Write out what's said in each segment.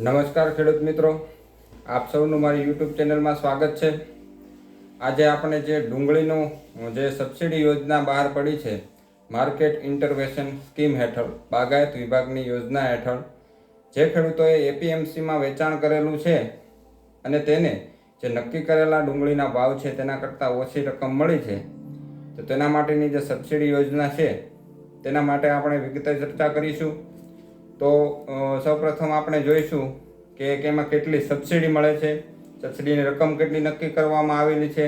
નમસ્કાર ખેડૂત મિત્રો. આપ સૌનું મારી યુટ્યુબ ચેનલમાં સ્વાગત છે. આજે આપણે જે ડુંગળીનું, જે સબસિડી યોજના બહાર પડી છે, માર્કેટ ઇન્ટરવેશન સ્કીમ હેઠળ, બાગાયત વિભાગની યોજના હેઠળ, જે ખેડૂતોએ એપીએમસીમાં વેચાણ કરેલું છે અને તેને જે નક્કી કરેલા ડુંગળીના ભાવ છે તેના કરતાં ઓછી રકમ મળી છે. તો તેના માટેની જે સબસિડી યોજના છે, તેના માટે આપણે વિગતે ચર્ચા કરીશું. તો સૌપ્રથમ આપણે જોઈશું કે કેમાં કેટલી સબસિડી મળે છે, સબસિડીની રકમ કેટલી નક્કી કરવામાં આવેલી છે,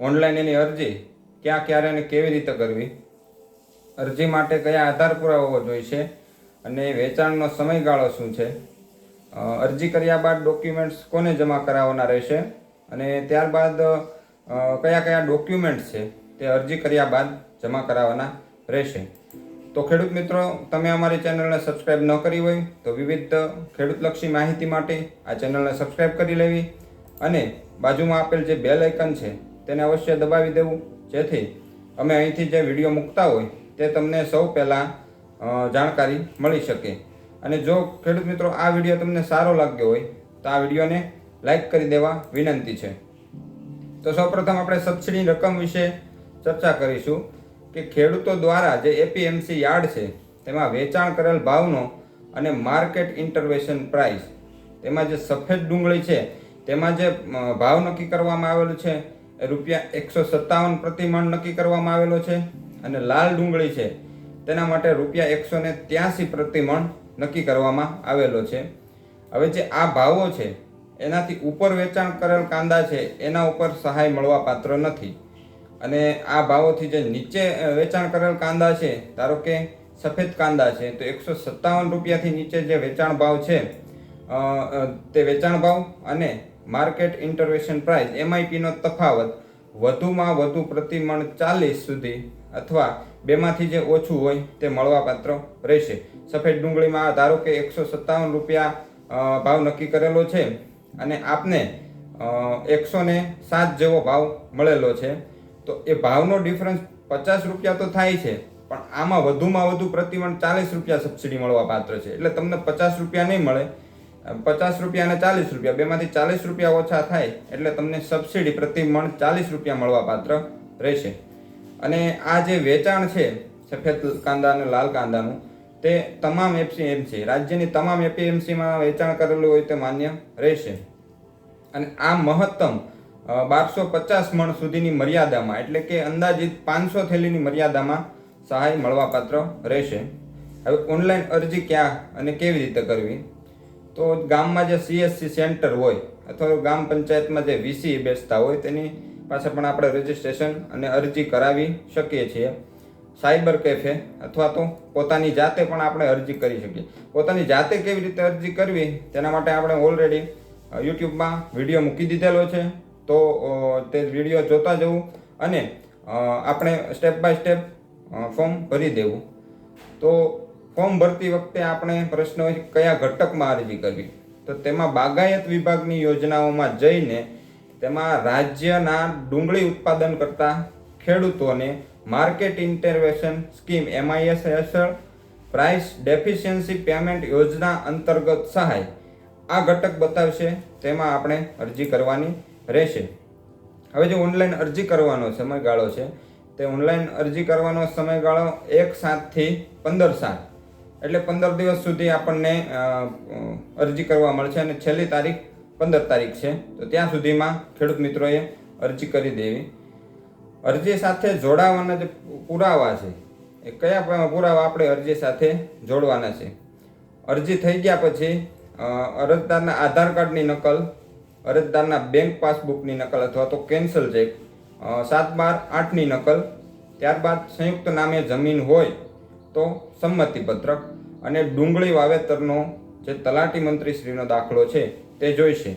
ઓનલાઈન એની અરજી ક્યાં ક્યારે અને કેવી રીતે કરવી, અરજી માટે કયા આધાર પુરાવો જોઈશે અને વેચાણનો સમયગાળો શું છે અરજી કર્યા બાદ ડોક્યુમેન્ટ્સ કોને જમા કરાવવાના રહેશે અને ત્યારબાદ કયા કયા ડોક્યુમેન્ટ્સ છે તે અરજી કર્યા બાદ જમા કરાવવાના રહેશે. તો ખેડૂત મિત્રો, તમે અમારી ચેનલને સબસ્ક્રાઇબ ન કરી હોય તો વિવિધ ખેડૂતલક્ષી માહિતી માટે આ ચેનલને સબસ્ક્રાઇબ કરી લેવી અને બાજુમાં આપેલ જે બેલ આઇકન છે, તેને અવશ્ય દબાવી દેવું. જેથી અમે અહીંથી જે વીડિયો મૂકતા હોય, તે તમને સૌ પહેલાં જાણકારી મળી શકે. અને જો ખેડૂત મિત્રો, આ વીડિયો તમને સારો લાગ્યો હોય, તો આ વિડીયોને લાઇક કરી દેવા વિનંતી છે. તો સૌપ્રથમ આપણે સબસિડીની રકમ વિશે ચર્ચા કરીશું. કે ખેડૂતો દ્વારા જે એપીએમસી યાર્ડ છે, તેમાં વેચાણ કરેલ ભાવનો અને માર્કેટ ઇન્ટરવેશન પ્રાઇસ, તેમાં જે સફેદ ડુંગળી છે, તેમાં જે ભાવ નક્કી કરવામાં આવેલો છે, એ રૂપિયા એકસો સત્તાવન પ્રતિમણ નક્કી કરવામાં આવેલો છે, અને લાલ ડુંગળી છે, તેના માટે રૂપિયા એકસો ને ત્યાસી પ્રતિમણ નક્કી કરવામાં આવેલો છે. હવે જે આ ભાવો છે, એનાથી ઉપર વેચાણ કરેલ કાંદા છે, એના ઉપર સહાય મળવા પાત્ર નથી. અને આ ભાવોથી જે નીચે વેચાણ કરેલ કાંદા છે, ધારો કે સફેદ કાંદા છે, તો એકસો સત્તાવન રૂપિયાથી નીચે જે વેચાણ ભાવ છે તે વેચાણ ભાવ અને માર્કેટ ઇન્ટરવેશન પ્રાઇસ એમઆઈપીનો તફાવત વધુમાં વધુ પ્રતિમણ ચાલીસ સુધી અથવા બેમાંથી જે ઓછું હોય તે મળવાપાત્ર રહેશે. સફેદ ડુંગળીમાં ધારો કે એકસો સત્તાવન રૂપિયા ભાવ નક્કી કરેલો છે અને આપને એકસો ને સાત જેવો ભાવ મળેલો છે. તો એ ભાવનો ડિફરન્સ પચાસ રૂપિયા તો થાય છે, પણ આમાં વધુમાં વધુ પ્રતિમણ ચાલીસ રૂપિયા સબસિડી મળવા પાત્ર છે. એટલે તમને પચાસ રૂપિયા નહીં મળે. પચાસ રૂપિયા અને ચાલીસ રૂપિયા, બેમાંથી ચાલીસ રૂપિયા ઓછા થાય, એટલે તમને સબસિડી પ્રતિમણ ચાલીસ રૂપિયા મળવા પાત્ર રહેશે. અને આ જે વેચાણ છે, સફેદ કાંદા અને લાલ કાંદાનું, તે તમામ એપીએમસી રાજ્યની તમામ એપીએમસીમાં વેચાણ કરેલું હોય તે માન્ય રહેશે. અને આ મહત્તમ બારસો પચાસ મણ સુધીની મર્યાદામાં, એટલે કે અંદાજિત પાંચસો થેલીની મર્યાદામાં સહાય મળવાપાત્ર રહેશે. હવે ઓનલાઈન અરજી ક્યાં અને કેવી રીતે કરવી? તો ગામમાં જે સીએસસી સેન્ટર હોય, અથવા ગામ પંચાયતમાં જે વીસી બેસતા હોય, તેની પાસે પણ આપણે રજીસ્ટ્રેશન અને અરજી કરાવી શકીએ છીએ. સાયબર કેફે અથવા તો પોતાની જાતે પણ આપણે અરજી કરી શકીએ. પોતાની જાતે કેવી રીતે અરજી કરવી, તેના માટે આપણે ઓલરેડી યુટ્યુબમાં વીડિયો મૂકી દીધેલો છે. તો તે વીડિયો જોતા જવું અને આપણે સ્ટેપ બાય સ્ટેપ ફોર્મ ભરી દેવું. તો ફોર્મ ભરતી વખતે આપણે પ્રશ્ન કયા ઘટકમાં અરજી કરવી? તો તેમાં બાગાયત વિભાગની યોજનાઓમાં જઈને તેમાં રાજ્યના ડુંગળી ઉત્પાદન કરતા ખેડૂતોને માર્કેટ ઇન્ટરવેશન સ્કીમ એમઆઈએસ હેઠળ પ્રાઇસ ડેફિશિયન્સી પેમેન્ટ યોજના અંતર્ગત સહાય આ ઘટક બતાવશે. તેમાં આપણે અરજી કરવાની રહેશે. હવે જે ઓનલાઈન અરજી કરવાનો સમયગાળો છે, તે ઓનલાઈન અરજી કરવાનો સમયગાળો એક સાતથી પંદર સાત. એટલે પંદર દિવસ સુધી આપણને અરજી કરવા મળશે અને છેલ્લી તારીખ પંદર તારીખ છે. તો ત્યાં સુધીમાં ખેડૂત મિત્રોએ અરજી કરી દેવી. અરજી સાથે જોડાવાના જે પુરાવા છે, એ કયા પુરાવા આપણે અરજી સાથે જોડવાના છે? અરજી થઈ ગયા પછી અરજદારના આધાર કાર્ડની નકલ અરજદારના બેંક પાસબુકની નકલ અથવા તો કેન્સલ ચેક સાત બાર આઠની નકલ, ત્યારબાદ સંયુક્ત નામે જમીન હોય તો સંમતિપત્રક અને ડુંગળી વાવેતરનો જે તલાટી મંત્રીશ્રીનો દાખલો છે તે જોઈશે.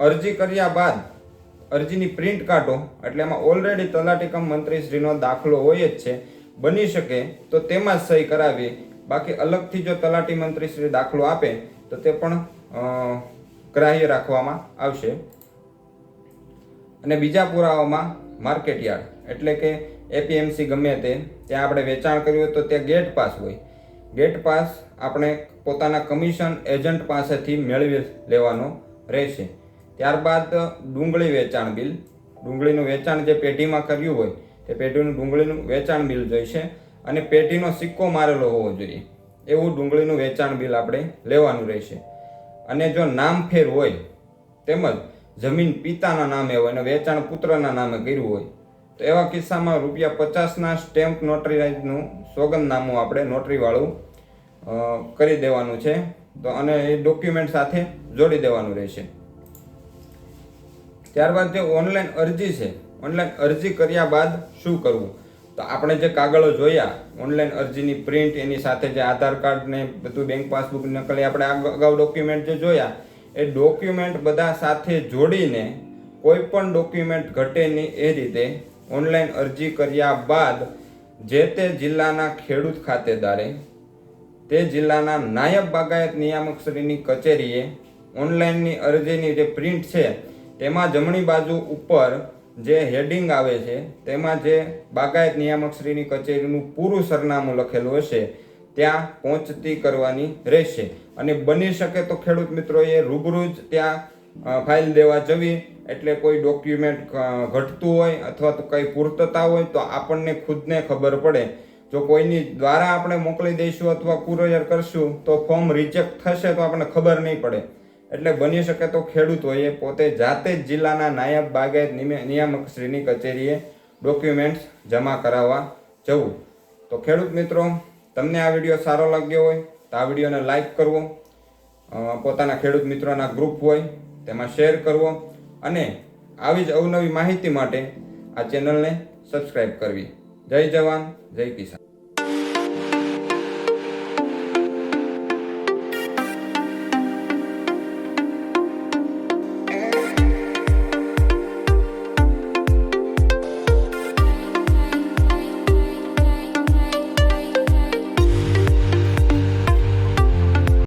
અરજી કર્યા બાદ અરજીની પ્રિન્ટ કાઢો, એટલે એમાં ઓલરેડી તલાટી કમ મંત્રીશ્રીનો દાખલો હોય જ છે. બની શકે તો તેમાં જ સહી કરાવી બાકી અલગથી જો તલાટી મંત્રીશ્રી દાખલો આપે, તો તે પણ ગ્રાહ્ય રાખવામાં આવશે. અને બીજા પુરાવામાં માર્કેટ યાર્ડ એટલે કે એપીએમસી ગમે તે, ત્યાં આપણે વેચાણ કર્યું હોય તો ત્યાં ગેટ પાસ હોય. ગેટ પાસ આપણે પોતાના કમિશન એજન્ટ પાસેથી મેળવી લેવાનો રહેશે. ત્યારબાદ ડુંગળી વેચાણ બિલ. ડુંગળીનું વેચાણ જે પેઢીમાં કર્યું હોય, તે પેઢીનું ડુંગળીનું વેચાણ બિલ જોઈશે અને પેઢીનો સિક્કો મારેલો હોવો જોઈએ. એવું ડુંગળીનું વેચાણ બિલ આપણે લેવાનું રહેશે. અને જો નામ ફેર હોય, તેમજ જમીન પિતાના નામે હોય અને વેચાણ પુત્રના નામે કર્યું હોય, તો એવા કિસ્સામાં રૂપિયા પચાસના સ્ટેમ્પ નોટરીનું સોગંદનામું આપણે નોટરીવાળું કરી દેવાનું છે. તો અને એ ડોક્યુમેન્ટ સાથે જોડી દેવાનું રહેશે. ત્યારબાદ જે ઓનલાઈન અરજી છે, ઓનલાઈન અરજી કર્યા બાદ શું કરવું? તો આપણે જે કાગળો જોયા ઓનલાઈન અરજીની પ્રિન્ટ એની સાથે જે આધાર કાર્ડ ને બધું બેંક પાસબુક નકલી આપણે અગાઉ ડોક્યુમેન્ટ જે જોયા, એ ડોક્યુમેન્ટ બધા સાથે જોડીને કોઈ પણ ડોક્યુમેન્ટ ઘટે નહીં એ રીતે ઓનલાઈન અરજી કર્યા બાદ જે તે જિલ્લાના ખેડૂત ખાતેદારે, તે જિલ્લાના નાયબ બાગાયત નિયામક શ્રીની કચેરીએ ઓનલાઈનની અરજીની જે પ્રિન્ટ છે, તેમાં જમણી બાજુ ઉપર જે હેડિંગ આવે છે, તેમાં જે બાગાયત નિયામકશ્રીની કચેરીનું પૂરું સરનામું લખેલું હશે, ત્યાં પહોંચતી કરવાની રહેશે. અને બની શકે તો ખેડૂત મિત્રોએ રૂબરૂ જ ત્યાં ફાઇલ દેવા જવી, એટલે કોઈ ડોક્યુમેન્ટ ઘટતું હોય અથવા તો કંઈ પૂર્તતા હોય તો આપણને ખુદને ખબર પડે. જો કોઈની દ્વારા આપણે મોકલી દઈશું અથવા કુરિયર કરશું, તો ફોર્મ રિજેક્ટ થશે તો આપણને ખબર નહીં પડે. એટલે બની શકે તો ખેડૂતોએ પોતે જાતે જ જિલ્લાના નાયબ નિમે- નિયામક શ્રીની કચેરીએ ડોક્યુમેન્ટ્સ જમા કરાવવા જવું. તો ખેડૂત મિત્રો, તમને આ વીડિયો સારો લાગ્યો હોય તો આ વિડીયોને લાઈક કરવો પોતાના ખેડૂત મિત્રોના ગ્રુપ હોય તેમાં શેર કરવો અને આવી જ અવનવી માહિતી માટે આ ચેનલને સબસ્ક્રાઈબ કરવી. જય જવાન, જય કિસાન.